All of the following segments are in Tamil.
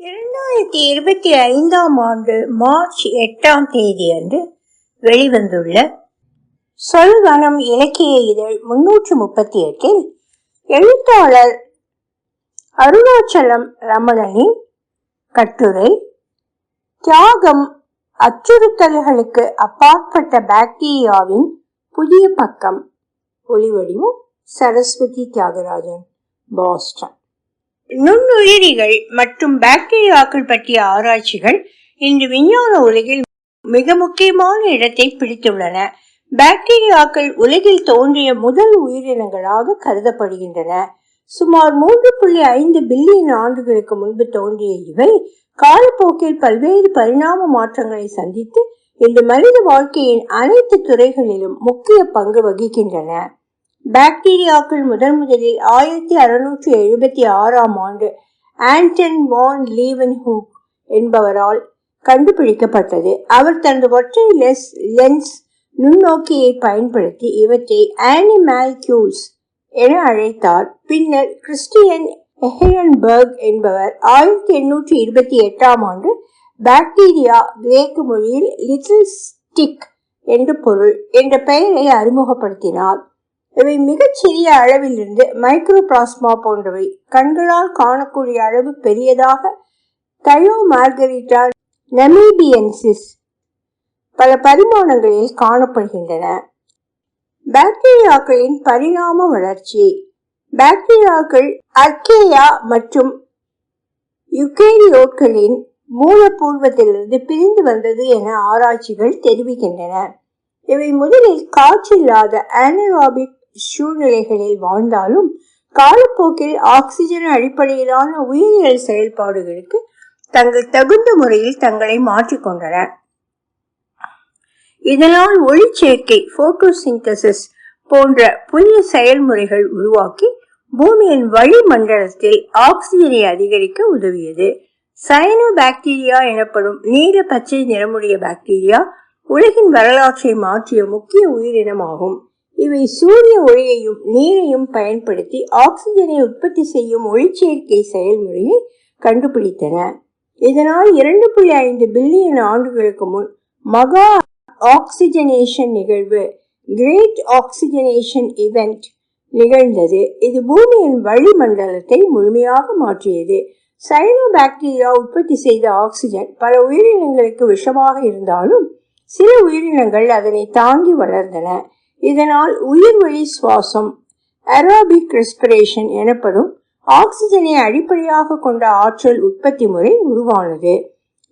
இரண்டாயிரத்தி இருபத்தி ஐந்தாம் ஆண்டு மார்ச் எட்டாம் தேதி அன்று வெளிவந்துள்ள சொல்வனம் இலக்கிய இதழ் முன்னூற்று முப்பத்தி எட்டில் எழுத்தாளர் அருணாச்சலம் ரமணனின் கட்டுரை தியாகம் அச்சுறுத்தல்களுக்கு அப்பாற்பட்ட பாக்டீரியாவின் புதிய பக்கம். ஒளிவடிவும் சரஸ்வதி தியாகராஜன் பாஸ்டன். நுண்ணுயிரிகள் மற்றும் பாக்டீரியாக்கள் பற்றிய ஆராய்ச்சிகள் இன்று விஞ்ஞான உலகில் மிக முக்கியமான இடத்தை பிடித்துள்ளன. பாக்டீரியாக்கள் உலகில் தோன்றிய முதல் உயிரினங்களாக கருதப்படுகின்றன. சுமார் மூன்று புள்ளி ஐந்து பில்லியன் ஆண்டுகளுக்கு முன்பு தோன்றிய இவை காலப்போக்கில் பல்வேறு பரிணாம மாற்றங்களை சந்தித்து இன்று மனித வாழ்க்கையின் அனைத்து துறைகளிலும் முக்கிய பங்கு வகிக்கின்றன. பாக்டீரியாக்கள் முதன் முதலில் ஆயிரத்தி அறுநூற்றி எழுபத்தி ஆறாம் ஆண்டு ஆண்டன் வான் லீவன் ஹூக் என்பவரால் கண்டுபிடிக்கப்பட்டது. அவர் தனது ஒற்றை லெஸ் லென்ஸ் நுண்ணோக்கியை பயன்படுத்தி இவற்றை ஆனிமால்கியூல்ஸ் என அழைத்தார். பின்னர் கிறிஸ்டியன் எஹரன்பர்க் என்பவர் ஆயிரத்தி எண்ணூற்றி இருபத்தி எட்டாம் ஆண்டு பாக்டீரியா கிரேக்க மொழியில் லிட்டில் ஸ்டிக் என்று பொருள் என்ற பெயரை அறிமுகப்படுத்தினார். இவை மிகச் சிறிய அளவிலிருந்து மைக்ரோ பிளாஸ்மா போன்றவை கண்களால் காணக்கூடிய அளவு பெரியதாக தயோ மார்கரிட்டா நமீபியன்சிஸ் பல பரிமாணங்களில் காணப்படுகின்றன. பாக்டீரியாக்களின் பரிணாம வளர்ச்சி. பாக்டீரியாக்கள் அர்கேயா மற்றும் யுகேரியோட்களின் மூலப்பூர்வத்திலிருந்து பிரிந்து வந்தது என ஆராய்ச்சிகள் தெரிவிக்கின்றன. இவை முதலில் காற்றில்லாத ஆனராபிக் சூழ்நிலைகளில் வாழ்ந்தாலும் காலப்போக்கில் ஆக்சிஜன் அடிப்படையிலான உயிரியல் செயல்பாடுகளுக்கு தங்கள் தகுந்த முறையில் தங்களை மாற்றிக்கொண்டன இதனால் ஒளிச்சேர்க்கை போட்டோசிந்தசிஸ் போன்ற புதிய செயல்முறைகள் உருவாக்கி பூமியின் வளிமண்டலத்தில் ஆக்சிஜனை அதிகரிக்க உதவியது. சயனோ பாக்டீரியா எனப்படும் நீல பச்சை நிறமுடைய பாக்டீரியா உலகின் வரலாற்றை மாற்றிய முக்கிய உயிரினமாகும். இவை சூரிய ஒளியையும் நீரையும் பயன்படுத்தி ஆக்சிஜனை உற்பத்தி செய்யும் ஒளிச்சேர்க்கை செயல்முறையை கண்டுபிடித்தன. இதனால் இரண்டு புள்ளி ஐந்து பில்லியன் ஆண்டுகளுக்கு முன் மகா ஆக்சிஜனேஷன் நிகழ்வு கிரேட் ஆக்சிஜனேஷன் இவெண்ட் நிகழ்ந்தது. இது பூமியின் வளிமண்டலத்தை முழுமையாக மாற்றியது. சைனோ பாக்டீரியா உற்பத்தி செய்த ஆக்சிஜன் பல உயிரினங்களுக்கு விஷமாக இருந்தாலும் சில உயிரினங்கள் அதனை தாங்கி வளர்ந்தன. இதனால் உயிர் வழி சுவாசம் அரோபிக் ரெஸ்பிரேஷன் எனப்படும் ஆக்சிஜனை அடிப்படையாக கொண்ட ஆற்றல் உற்பத்தி முறை உருவானது.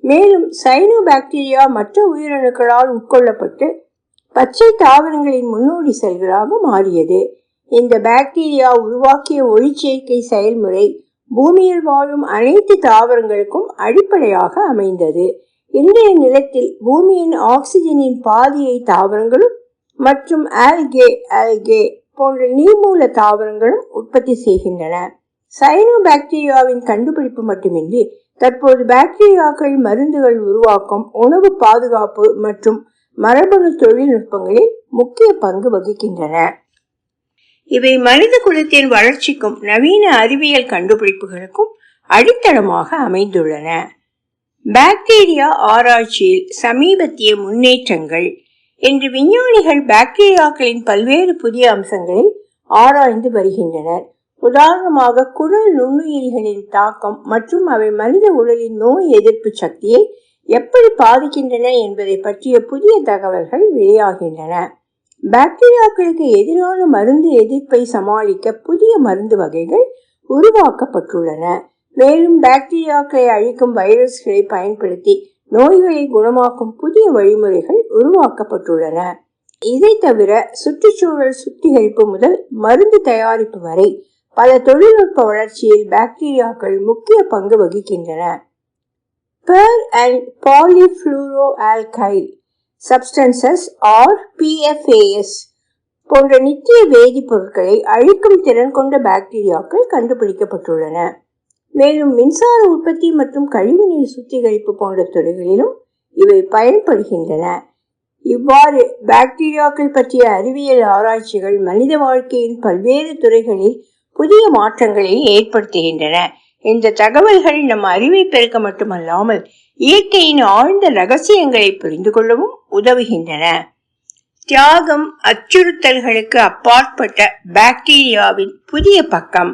மேலும் சைனோ பாக்டீரியா மற்ற உயிரணுக்களால் உட்கொள்ளப்பட்டு பச்சை தாவரங்களின் முன்னோடி செல்களாக மாறியது. இந்த பாக்டீரியா உருவாக்கிய ஒளிச்சேர்க்கை செயல்முறை பூமியில் வாழும் அனைத்து தாவரங்களுக்கும் அடிப்படையாக அமைந்தது. இன்றைய நிலத்தில் பூமியின் ஆக்சிஜனின் பாதியை தாவரங்களும் மற்றும் ஆல்கே ஆல்கே போன்ற நீர்மூல தாவரங்களும் உற்பத்தி செய்கின்றன. சைனோ பாக்டீரியாவின் கண்டுபிடிப்பு மட்டுமின்றி தற்போது பாக்டீரியாக்கள் மருந்துகள் உருவாக்கம் உணவு பாதுகாப்பு மற்றும் மரபணு தொழில்நுட்பங்களில் முக்கிய பங்கு வகிக்கின்றன. இவை மனித குலத்தின் வளர்ச்சிக்கும் நவீன அறிவியல் கண்டுபிடிப்புகளுக்கும் அடித்தளமாக அமைந்துள்ளன. பாக்டீரியா ஆராய்ச்சியில் சமீபத்திய முன்னேற்றங்கள் இன்று விஞ்ஞானிகள் பாக்டீரியாக்களின் பல்வேறு புதிய அம்சங்களை ஆராய்ந்து வருகின்றனர். உதாரணமாக குடல் நுண்ணுயிரிகளின் தாக்கம் மற்றும் அவை மனித உடலின் நோய் எதிர்ப்பு சக்தியை எப்படி பாதிக்கின்றன என்பதை பற்றிய புதிய தகவல்கள் வெளியாகின்றன. பாக்டீரியாக்களுக்கு எதிரான மருந்து எதிர்ப்பை சமாளிக்க புதிய மருந்து வகைகள் உருவாக்கப்பட்டுள்ளன. மேலும் பாக்டீரியாக்களை அழிக்கும் வைரஸ்களை பயன்படுத்தி நோய்களை குணமாக்கும் புதிய வழிமுறைகள் உருவாக்கப்பட்டுள்ளன. இதை தவிர சுற்றுச்சூழல் சுத்திகரிப்பு முதல் மருந்து தயாரிப்பு வரை பல தொழில்நுட்ப வளர்ச்சியில் பாக்டீரியாக்கள் முக்கிய பங்கு வகிக்கின்றன. Per and polyfluoroalkyl substances or PFAS போன்ற நித்திய வேதிப்பொருட்களை அழிக்கும் திறன் கொண்ட பாக்டீரியாக்கள் கண்டுபிடிக்கப்பட்டுள்ளன. மேலும் மின்சார உற்பத்தி மற்றும் கழிவுநீர் சுத்திகரிப்பு போன்ற துறைகளிலும் இவை பயன்படுகின்றன. இவ்வாறு பாக்டீரியாக்கள் பற்றிய அறிவியல் ஆராய்ச்சிகள் மனித வாழ்க்கையின் பல்வேறு துறைகளில் புதிய மாற்றங்களை ஏற்படுத்துகின்றன. இந்த தகவல்கள் நம் அறிவை பெருக்க மட்டுமல்லாமல் இயற்கையின் ஆழ்ந்த ரகசியங்களை புரிந்து கொள்ளவும் உதவுகின்றன. தியாகம் அச்சுறுத்தல்களுக்கு அப்பாற்பட்ட பாக்டீரியாவின் புதிய பக்கம்.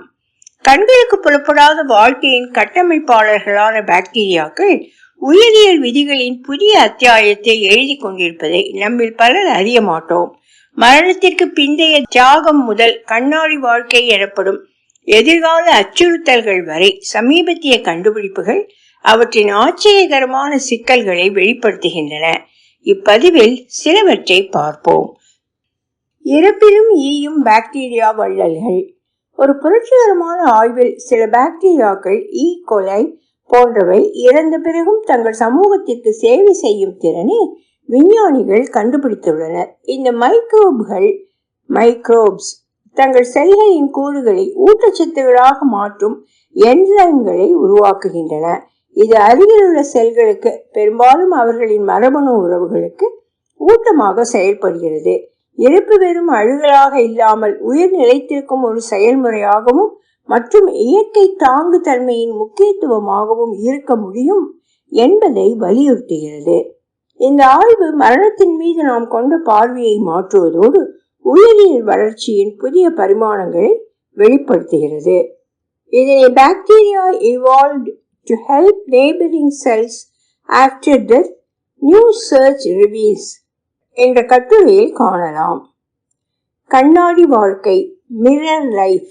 கண்களுக்கு புலப்படாத வாழ்க்கையின் கட்டமைப்பாளர்களான பாக்டீரியாக்கள் உயிரியல் விதிகளின் புதிய அத்தியாயத்தை எழுதி கொண்டிருப்பதை நம்மில் பலர் அறிய மாட்டோம். மரணத்திற்கு பிந்தைய தியாகம் முதல் கண்ணாடி வாழ்க்கை எனப்படும் எதிர்கால அச்சுறுத்தல்கள் வரை சமீபத்திய கண்டுபிடிப்புகள் அவற்றின் ஆச்சரியகரமான சிக்கல்களை வெளிப்படுத்துகின்றன. இப்பதிவில் சிலவற்றை பார்ப்போம். இறப்பிலும் ஈயும் பாக்டீரியா வள்ளல்கள். ஒரு புரட்சிகரமான ஆய்வில் சில பாக்டீரியாக்கள் e. ஈ கொலை போன்றவை இறந்த பிறகும் தங்கள் சமூகத்திற்கு சேவை செய்யும் திறனை விஞ்ஞானிகள் கண்டுபிடித்துள்ளனர். இந்த மைக்ரோப்கள் மைக்ரோப்ஸ் தங்கள் செல்களின் கூறுகளை ஊட்டச்சத்துகளாக மாற்றும் என்சைம்களை உருவாக்குகின்றன. இது அருகிலுள்ள செல்களுக்கு பெரும்பாலும் அவர்களின் மரபணு உறவுகளுக்கு ஊட்டமாக செயல்படுகிறது. இருப்பு வெறும் அழுகலாக இல்லாமல் உயிர் நிலைத்திருக்கும் ஒரு செயல்முறையாகவும் மற்றும் இயற்கை தாங்கு தன்மையின் முக்கியத்துவமாகவும் இருக்க முடியும் என்பதை வலியுறுத்துகிறது. இந்த ஆய்வு மரணத்தின் மீது நாம் கொண்ட பார்வையை மாற்றுவதோடு உயிரியல் வளர்ச்சியின் புதிய பரிமாணங்களை வெளிப்படுத்துகிறது. இதனை bacteria evolved to help neighbouring cells after death new search reveals என்ற கட்டுரையில் காணலாம். கண்ணாடி வாழ்க்கை மிரர் லைஃப்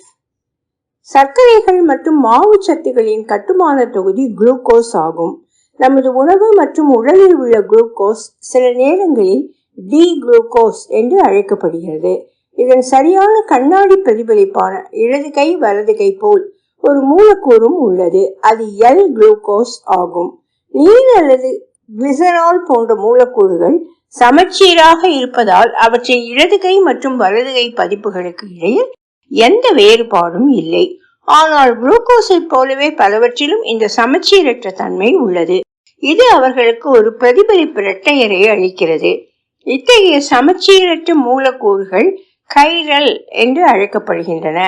சர்க்கரைகள் மற்றும் மாவு சத்துகளின் கட்டுமான தொகுதி குளுக்கோஸ் ஆகும். நமது உணவு மற்றும் உடலில் உள்ள குளுக்கோஸ் சில நேரங்களில் டி குளுக்கோஸ் என்று அழைக்கப்படுகிறது. இதன் சரியான கண்ணாடி பிரதிபலிப்பான இடது கை வலது கை போல் ஒரு மூலக்கூறும் உள்ளது. அது எல் குளுக்கோஸ் ஆகும். நீர் அல்லது கிளிசரால் போன்ற மூலக்கூறுகள் சமச்சீராக இருப்பதால் அவற்றின் இடது கை மற்றும் வலது கை பதிப்புகளுக்கு இடையில் எந்த வேறுபாடும் இல்லை. ஆனால் குளுக்கோஸை போலவே பலவற்றிலும் இந்த சமச்சீரற்ற தன்மை உள்ளது. இது அவர்களுக்கு ஒரு பிரதிபலிப்பு இரட்டையரை அளிக்கிறது. இத்தகைய சமச்சீரற்ற மூலக்கூறுகள் கைரல் என்று அழைக்கப்படுகின்றன.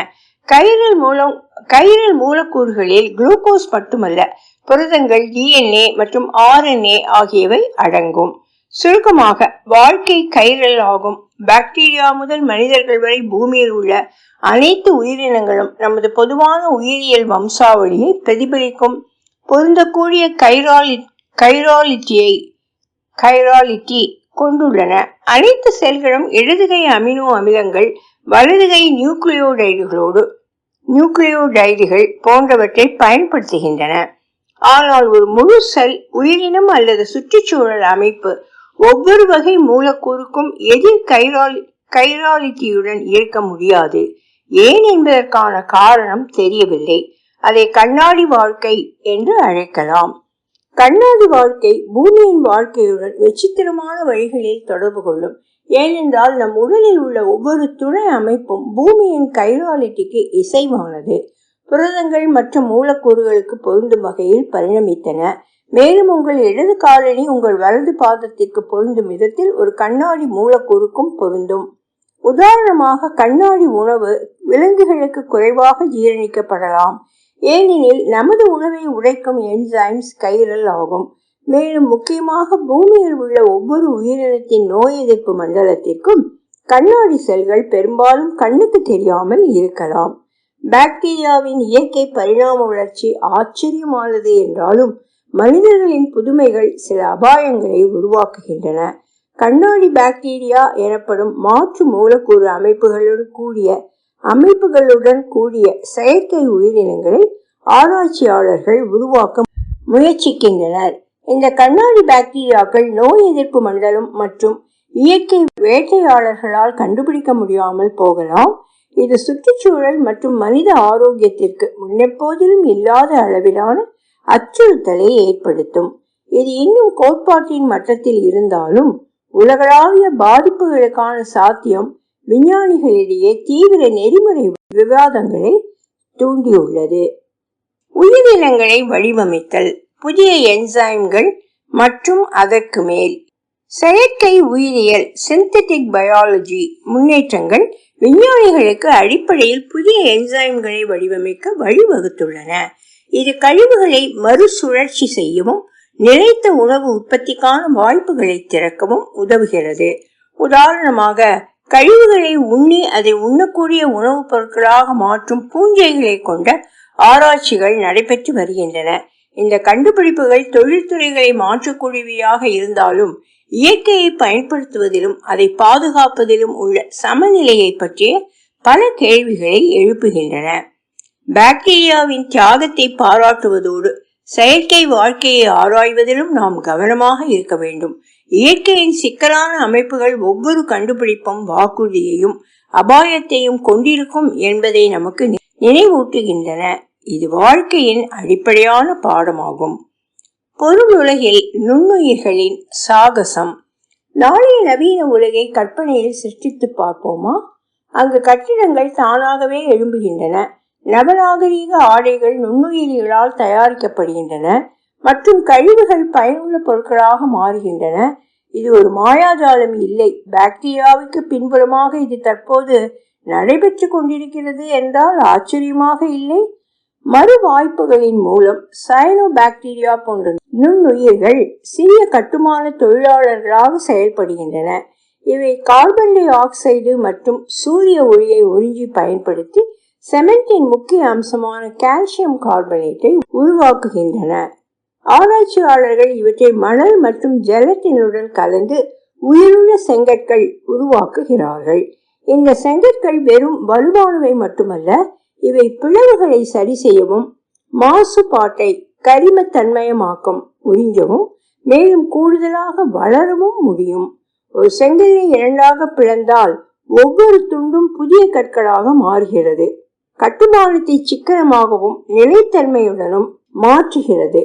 கைரல் மூலம் கைரல் மூலக்கூறுகளில் குளுக்கோஸ் மட்டுமல்ல புரதங்கள் டிஎன்ஏ மற்றும் ஆர்என்ஏ ஆகியவை அடங்கும். சுருக்கமாக வாழ்க்கை கைரல் ஆகும். பாக்டீரியா முதல் மனிதர்கள் வரை பூமியில் உள்ள அனைத்து உயிரினங்களும் நமது பொதுவான உயிரியல் வம்சாவளியை பிரதிபலிக்கும். பொருந்தக்கூடிய கைராலி கைராலிட்டியை கைராலிட்டி கொண்டுள்ளன. அனைத்து செல்களும் இடதுகை அமினோ அமிலங்கள் வலதுகை நியூக்ளியோடைடுகளோடு நியூக்ளியோடைடுகள் போன்றவற்றை பயன்படுத்துகின்றன. ஆனால் ஒரு முழு செல் உயிரினம் அல்லது சுற்றுச்சூழல் அமைப்பு ஒவ்வொரு வகை மூலக்கூறுக்கும் எதிர் கைராலி கைராலிட்டியுடன் இருக்க முடியாது. ஏன் என்பதற்கான காரணம் தெரியவில்லை. அதை கண்ணாடி வாழ்க்கை என்று அழைக்கலாம். கண்ணாடி வாழ்க்கை பூமியின் வாழ்க்கையுடன் விசித்திரமான வழிகளில் தொடர்பு கொள்ளும். ஏனென்றால் நம் உடலில் உள்ள ஒவ்வொரு துணை அமைப்பும் பூமியின் கைராலிட்டிக்கு இசைவானது. புரதங்கள் மற்றும் மூலக்கூறுகளுக்கு பொருந்தும் வகையில் பரிணமித்தன. மேலும் உங்கள் இடது காலணி உங்கள் வலது பாதத்திற்கு பொருந்தும் விதத்தில் ஒரு கண்ணாடி மூலக்கூறுக்கும் பொருந்தும். உதாரணமாக கண்ணாடி உணவு விலங்குகளுக்கு குறைவாக ஜீரணிக்கப்படலாம். ஏனெனில் நமது உணவை உடைக்கும் என்சைம்ஸ் கைரல் ஆகும். மேலும் முக்கியமாக பூமியில் உள்ள ஒவ்வொரு உயிரினத்தின் நோய் எதிர்ப்பு மண்டலத்திற்கும் கண்ணாடி செல்கள் பெரும்பாலும் கண்ணுக்கு தெரியாமல் இருக்கலாம். பாக்டீரியாவின் இயற்கை பரிணாம வளர்ச்சி ஆச்சரியமானது என்றாலும் மனிதர்களின் புதுமைகள் சில அபாயங்களை உருவாக்குகின்றன. கண்ணாடி பாக்டீரியா எனப்படும் மாற்று மூலக்கூறு அமைப்புகளுடன் கூடிய அமைப்புகளுடன் கூடிய செயற்கை உயிரினங்களை ஆராய்ச்சியாளர்கள் உருவாக்க முயற்சிக்கின்றனர். இந்த கண்ணாடி பாக்டீரியாக்கள் நோய் எதிர்ப்பு மண்டலம் மற்றும் இயற்கை வேட்டையாளர்களால் கண்டுபிடிக்க முடியாமல் போகலாம். இது சுற்றுச்சூழல் மற்றும் மனித ஆரோக்கியத்திற்கு முன்னெப்போதிலும் இல்லாத அளவிலான அச்சுறுத்தலை ஏற்படுத்தும். இது இன்னும் கோட்பாட்டின் மட்டத்தில் இருந்தாலும் உலகளாவிய பாதிப்புகளுக்கான சாத்தியம் விஞ்ஞானிகளிடையே தீவிர நெறிமுறை விவாதங்களை தூண்டியுள்ளது. உயிரினங்களை வடிவமைத்தல் புதிய என்சைம்கள் மற்றும் அதற்கு மேல் செயற்கை உயிரியல் சிந்தட்டிக் பயாலஜி முன்னேற்றங்கள் விஞ்ஞானிகளுக்கு அடிப்படையில் புதிய என்சைம்களை வடிவமைக்க வழிவகுத்துள்ளன. இது கழிவுகளை மறுசுழற்சி செய்யவும் நிலைத்த உணவு உற்பத்திக்கான வாய்ப்புகளை திறக்கவும் உதவுகிறது. உதாரணமாக கழிவுகளை உண்ணி அதை உண்ணக்கூடிய உணவுப் பொருட்களாக மாற்றும் பூஞ்சைகளை கொண்ட ஆராய்ச்சிகள் நடைபெற்று வருகின்றன. இந்த கண்டுபிடிப்புகள் தொழில்துறைகளை மாற்றக்கூடியவையாக இருந்தாலும் இயற்கையை பயன்படுத்துவதிலும் அதை பாதுகாப்பதிலும் உள்ள சமநிலையை பற்றிய பல கேள்விகளை எழுப்புகின்றன. பாக்டீரியாவின் தியாகத்தை பாராட்டுவதோடு செயற்கை வாழ்க்கையை ஆராய்வதிலும் நாம் கவனமாக இருக்க வேண்டும். இயற்கையின் சிக்கலான அமைப்புகள் ஒவ்வொரு கண்டுபிடிப்பும் வாக்குறுதியையும் அபாயத்தையும் கொண்டிருக்கும் என்பதை நமக்கு நினைவூட்டுகின்றன. இது வாழ்க்கையின் அடிப்படையான பாடமாகும். பொருள் உலகில் நுண்ணுயிர்களின் சாகசம். நாளைய நவீன உலகை கற்பனையில் சிருஷ்டித்து பார்ப்போமா? அங்கு கட்டிடங்கள் தானாகவே எழும்புகின்றன. நவநாகரீக ஆடைகள் நுண்ணுயிரிகளால் தயாரிக்கப்படுகின்றன. மற்றும் கழிவுகள் பயனுள்ள பொருட்களாக மாறுகின்றன. இது ஒரு மாயாஜாலம் இல்லை. பாக்டீரியாவுக்கு பின்புறமாக இது தற்போது நடைபெற்று கொண்டிருக்கிறது என்றால் ஆச்சரியமாக இல்லை. மறு வாய்ப்புகளின் மூலம் சைனோ பாக்டீரியா போன்ற நுண்ணுயிர்கள் சிறிய கட்டுமான தொழிலாளர்களாக செயல்படுகின்றன. இவை கார்பன் டை ஆக்சைடு மற்றும் சூரிய ஒளியை உறிஞ்சி பயன்படுத்தி செமெண்டின் முக்கிய அம்சமான கால்சியம் கார்பனேட்டை உருவாக்குகின்றன. ஆராய்ச்சியாளர்கள் இவற்றை மணல் மற்றும் ஜலத்தினுடன் கலந்து உயிருள்ள செங்கற்கள் உருவாக்குகிறார்கள். இந்த செங்கற்கள் வெறும் வலுவானவை மட்டுமல்ல இவை பிளவுகளை சரி செய்யவும் மாசுபாட்டை கரிமத்தன்மயமாக்கும் உறிஞ்சவும் மேலும் கூடுதலாக வளரவும் முடியும். ஒரு செங்கலை இரண்டாக பிளந்தால் ஒவ்வொரு துண்டும் புதிய கற்களாக மாறுகிறது. கட்டுமானத்தை சிக்கனமாகவும் நிலைத்தன்மையுடனும் மாற்றுகிறது.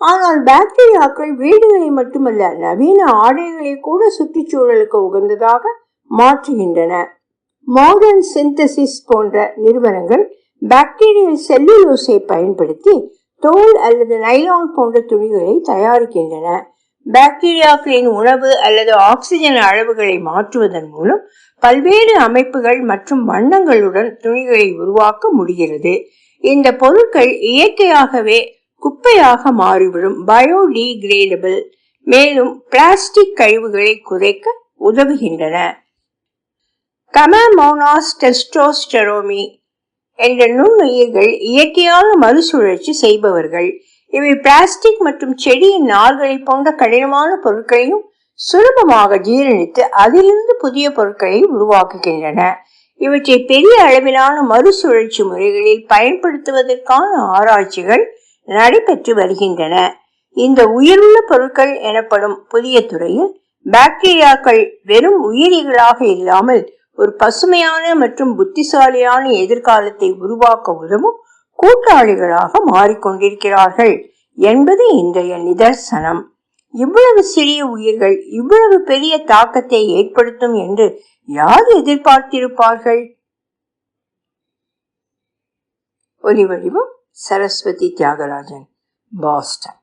ஆனால் பாக்டீரியாக்கள் வீடுகளை மட்டுமல்ல நவீன ஆடைகளை கூட சுற்றுச்சூழலுக்கு உகந்ததாக மாற்றுகின்றன. மாடர்ன் சிந்தசிஸ் போன்ற நிறுவனங்கள் பாக்டீரியல் செல்லுலோஸை பயன்படுத்தி தோல் அல்லது நைலான் போன்ற துணிகளை தயாரிக்கின்றன. பாக்டீரியாக்களின் உணவு அல்லது ஆக்சிஜன் அளவுகளை மாற்றுவதன் மூலம் பல்வேறு அமைப்புகள் மற்றும் வண்ணங்களுடன் துணிகளை உருவாக்க முடிகிறது. இந்த பொருட்கள் இயற்கையாகவே குப்பையாக மாறிவிடும் பயோடிகிரேடபிள் மேலும் பிளாஸ்டிக் கழிவுகளை குறைக்க உதவுகின்றன. கமமோனாஸ் டெஸ்டோஸ்டெரோமி என்ற நுண்ணுயிர்கள் இயற்கையான மறுசுழற்சி செய்பவர்கள். இவை பிளாஸ்டிக் மற்றும் செடியின் நார்களை போன்ற கடினமான பொருட்களையும் சுலபமாக ஜீரணித்து அதிலிருந்து புதிய பொருட்களை உருவாக்குகின்றன. இவற்றை பெரிய அளவிலான மறுசுழற்சி முறைகளில் பயன்படுத்துவதற்கான ஆராய்ச்சிகள் நடைபெற்று வருகின்றன. இந்த உயிருள்ள பொருட்கள் எனப்படும் புதிய துறையில் பாக்டீரியாக்கள் வெறும் உயிரிகளாக இல்லாமல் ஒரு பசுமையான மற்றும் புத்திசாலியான எதிர்காலத்தை உருவாக்க உதவும் கூட்டாளிகளாக மாறிக்கொண்டிருக்கிறார்கள் என்பது இன்றைய நிதர்சனம். இவ்வளவு சிறிய உயிர்கள் இவ்வளவு பெரிய தாக்கத்தை ஏற்படுத்தும் என்று யார் எதிர்பார்த்திருப்பார்கள்? ஒலி வடிவம் சரஸ்வதி தியாகராஜன் பாஸ்டன்.